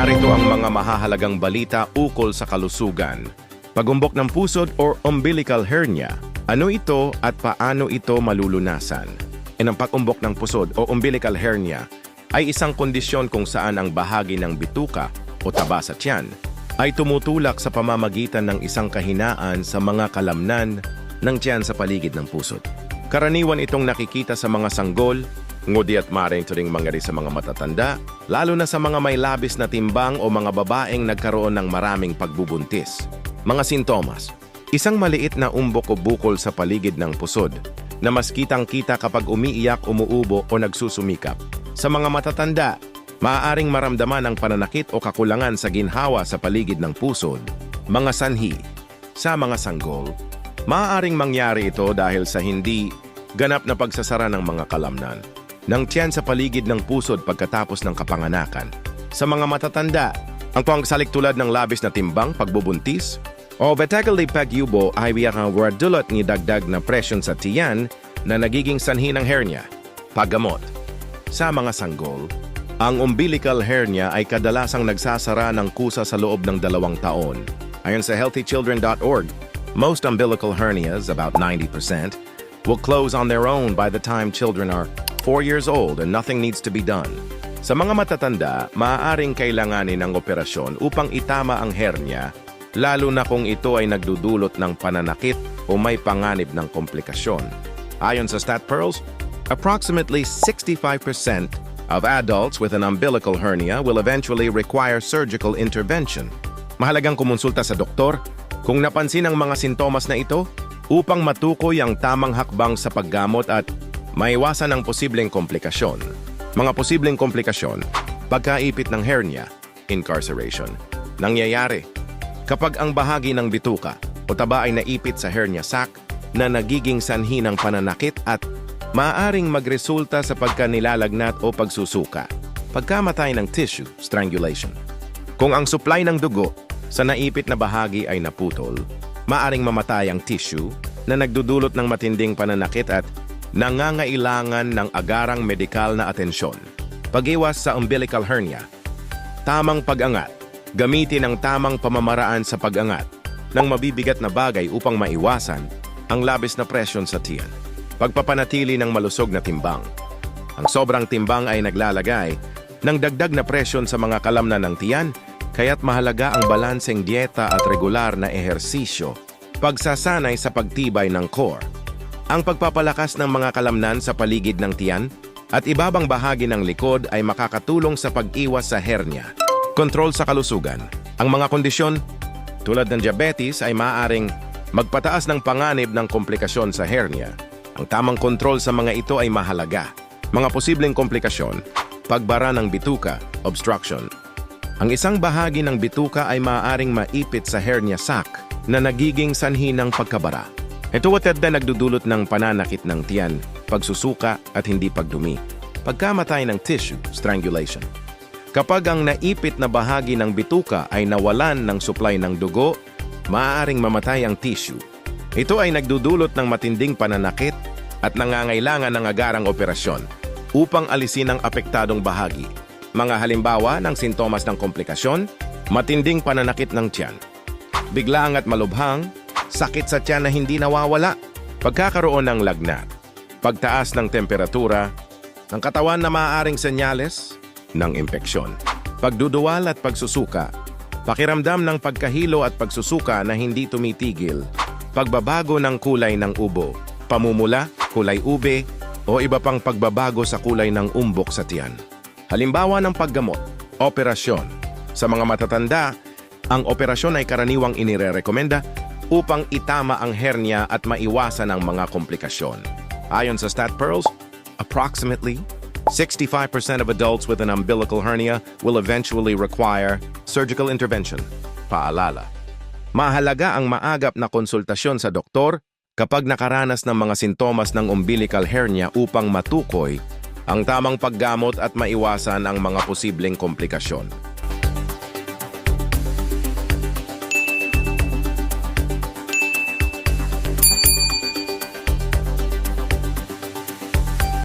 narito ang mga mahahalagang balita ukol sa kalusugan. Pagumbok ng pusod or umbilical hernia. Ano ito at paano ito malulunasan? E ang pagumbok ng pusod o umbilical hernia ay isang kondisyon kung saan ang bahagi ng bituka o taba sa tiyan ay tumutulak sa pamamagitan ng isang kahinaan sa mga kalamnan ng tiyan sa paligid ng pusod. Karaniwan itong nakikita sa mga sanggol, ngudi at maring ito ring mangyari sa mga matatanda, lalo na sa mga may labis na timbang o mga babaeng nagkaroon ng maraming pagbubuntis. Mga sintomas, isang maliit na umbok o bukol sa paligid ng pusod na mas kitang-kita kapag umiiyak, umuubo o nagsusumikap. Sa mga matatanda, maaaring maramdaman ang pananakit o kakulangan sa ginhawa sa paligid ng pusod, mga sanhi. Sa mga sanggol, maaaring mangyari ito dahil sa hindi ganap na pagsasara ng mga kalamnan ng tiyan sa paligid ng pusod pagkatapos ng kapanganakan. Sa mga matatanda, ang pangsalik tulad ng labis na timbang, pagbubuntis, o vertically pagyubo ay biyakang dulot ni dagdag na presyon sa tiyan na nagiging sanhi ng hernia. Paggamot. Sa mga sanggol, ang umbilical hernia ay kadalasang nagsasara ng kusa sa loob ng dalawang taon. Ayon sa healthychildren.org, most umbilical hernias, about 90%, will close on their own by the time children are 4 years old and nothing needs to be done. Sa mga matatanda, maaaring kailanganin ng operasyon upang itama ang hernia, lalo na kung ito ay nagdudulot ng pananakit o may panganib ng komplikasyon. Ayon sa StatPearls, approximately 65% of adults with an umbilical hernia will eventually require surgical intervention. Mahalagang kumonsulta sa doktor kung napansin ang mga sintomas na ito upang matukoy ang tamang hakbang sa paggamot at maiwasan ang posibleng komplikasyon. Mga posibleng komplikasyon, pagkaipit ng hernia, incarceration. Nangyayari kapag ang bahagi ng bituka o taba ay naipit sa hernia sac na nagiging sanhi ng pananakit at maaring magresulta sa pagkanilalagnat o pagsusuka. Pagkamatay ng tissue, strangulation. Kung ang supply ng dugo sa naipit na bahagi ay naputol, maaring mamatay ang tissue na nagdudulot ng matinding pananakit at nangangailangan ng agarang medikal na atensyon. Pag-iwas sa umbilical hernia. Tamang pag-angat. Gamitin ang tamang pamamaraan sa pag-angat ng mabibigat na bagay upang maiwasan ang labis na presyon sa tiyan. Pagpapanatili ng malusog na timbang. Ang sobrang timbang ay naglalagay ng dagdag na presyon sa mga kalamnan ng tiyan, kaya't mahalaga ang balanseng dieta at regular na ehersisyo. Pagsasanay sa pagtibay ng core. Ang pagpapalakas ng mga kalamnan sa paligid ng tiyan at ibabang bahagi ng likod ay makakatulong sa pag-iwas sa hernia. Kontrol sa kalusugan. Ang mga kondisyon tulad ng diabetes ay maaaring magpataas ng panganib ng komplikasyon sa hernia. Ang tamang kontrol sa mga ito ay mahalaga. Mga posibleng komplikasyon, pagbara ng bituka, obstruction. Ang isang bahagi ng bituka ay maaaring maipit sa hernia sac na nagiging sanhi ng pagkabara. Ito at na nagdudulot ng pananakit ng tiyan, pagsusuka at hindi pagdumi. Pagkamatay ng tissue, strangulation. Kapag ang naipit na bahagi ng bituka ay nawalan ng supply ng dugo, maaaring mamatay ang tissue. Ito ay nagdudulot ng matinding pananakit at nangangailangan ng agarang operasyon upang alisin ang apektadong bahagi. Mga halimbawa ng sintomas ng komplikasyon, matinding pananakit ng tiyan, biglaang at malubhang, sakit sa tiyan na hindi nawawala, pagkakaroon ng lagnat, pagtaas ng temperatura, ng katawan na maaaring senyales ng impeksyon, pagduduwal at pagsusuka, pakiramdam ng pagkahilo at pagsusuka na hindi tumitigil, pagbabago ng kulay ng ubo, pamumula, kulay ube, o iba pang pagbabago sa kulay ng umbok sa tiyan. Halimbawa ng paggamot, operasyon. Sa mga matatanda, ang operasyon ay karaniwang inirerekomenda upang itama ang hernia at maiwasan ang mga komplikasyon. Ayon sa StatPearls, approximately 65% of adults with an umbilical hernia will eventually require surgical intervention. Paalala. Mahalaga ang maagap na konsultasyon sa doktor kapag nakaranas ng mga sintomas ng umbilical hernia upang matukoy ang tamang paggamot at maiwasan ang mga posibleng komplikasyon.